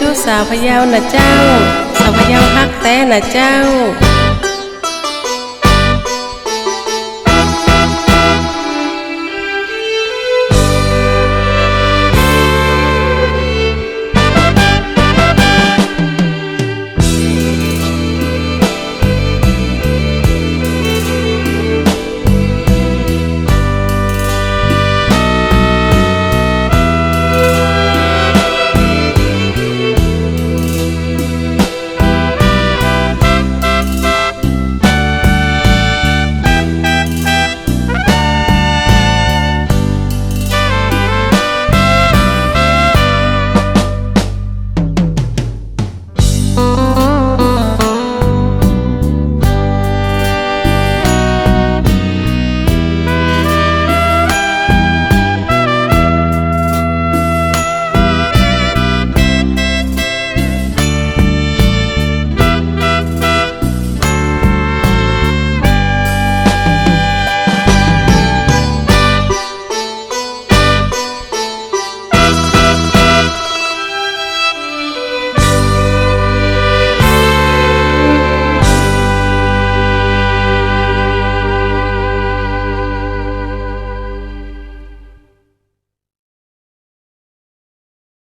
จุสาวพะเยานะเจ้า สาวพะเยาฮักแต่นะเจ้า